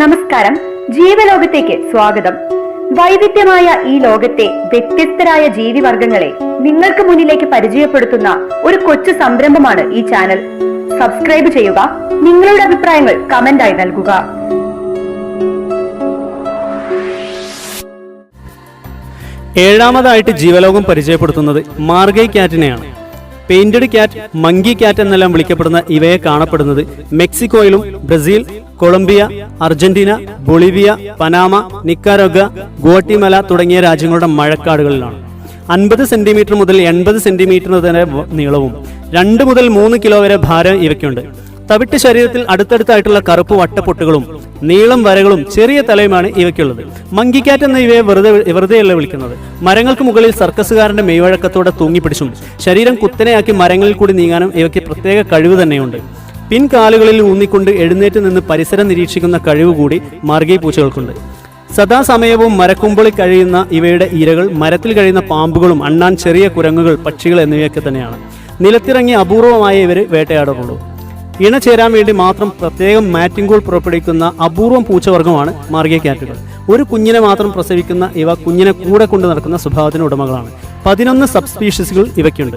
നമസ്കാരം. ജീവലോകത്തേക്ക് സ്വാഗതം. വൈവിധ്യമായ ഈ ലോകത്തെ വ്യത്യസ്തരായ ജീവിവർഗങ്ങളെ നിങ്ങൾക്ക് മുന്നിലേക്ക് പരിചയപ്പെടുത്തുന്ന ഒരു കൊച്ചു സംരംഭമാണ് ഈ ചാനൽ. സബ്സ്ക്രൈബ് ചെയ്യുക നിങ്ങളുടെ അഭിപ്രായങ്ങൾ കമന്റായി നൽകുക. ഏഴാമതായിട്ട് ജീവലോകം പരിചയപ്പെടുത്തുന്നത് മാർഗൈ ക്യാറ്റിനെയാണ്. പെയിന്റഡ് ക്യാറ്റ് മങ്കി ക്യാറ്റ് എന്നെല്ലാം വിളിക്കപ്പെടുന്ന ഇവയെ കാണപ്പെടുന്നത് മെക്സിക്കോയിലും Brazil Colombia Argentina Bolivia Panama Nicaragua Guatemala തുടങ്ങിയ രാജ്യങ്ങളുടെ മഴക്കാടുകളിലാണ്. അൻപത് സെന്റിമീറ്റർ മുതൽ എൺപത് സെന്റിമീറ്റർ വരെ നീളവും രണ്ട് മുതൽ മൂന്ന് കിലോ വരെ ഭാരം ഇവയ്ക്കുണ്ട്. തവിട്ട് ശരീരത്തിൽ അടുത്തടുത്തായിട്ടുള്ള കറുപ്പ് വട്ടപ്പൊട്ടുകളും നീളം വരകളും ചെറിയ തലയുമാണ് ഇവയ്ക്കുള്ളത്. മങ്കിക്കാറ്റ് എന്ന ഇവയെ വെറുതെ വെറുതെയല്ല വിളിക്കുന്നത്. മരങ്ങൾക്ക് മുകളിൽ സർക്കസുകാരന്റെ മെയ്വഴക്കത്തോടെ തൂങ്ങിപ്പിടിച്ചും ശരീരം കുത്തനെയാക്കി മരങ്ങളിൽ കൂടി നീങ്ങാനും ഇവയ്ക്ക് പ്രത്യേക കഴിവ് തന്നെയുണ്ട്. പിൻകാലുകളിൽ ഊന്നിക്കൊണ്ട് എഴുന്നേറ്റ് നിന്ന് പരിസരം നിരീക്ഷിക്കുന്ന കഴിവ് കൂടി മാർഗീ പൂച്ചകൾക്കുണ്ട്. സദാസമയവും മരക്കുമ്പിളിൽ കഴിയുന്ന ഇവയുടെ ഇരകൾ മരത്തിൽ കഴിയുന്ന പാമ്പുകളും അണ്ണാൻ ചെറിയ കുരങ്ങുകൾ പക്ഷികൾ എന്നിവയൊക്കെ തന്നെയാണ്. നിലത്തിറങ്ങി അപൂർവമായ ഇവർ വേട്ടയാടാറുള്ളൂ ഇണ ചേരാൻ വേണ്ടി മാത്രം പ്രത്യേകം കോൾ പുറപ്പെടുവിക്കുന്ന അപൂർവം പൂച്ചവർഗമാണ് മാർഗിയ ക്യാറ്റുകൾ. ഒരു കുഞ്ഞിനെ മാത്രം പ്രസവിക്കുന്ന ഇവ കുഞ്ഞിനെ കൂടെ കൊണ്ട് നടക്കുന്ന സ്വഭാവത്തിന് ഉടമകളാണ്. പതിനൊന്ന് സബ് സ്പീഷീസുകൾ ഇവയ്ക്കുണ്ട്.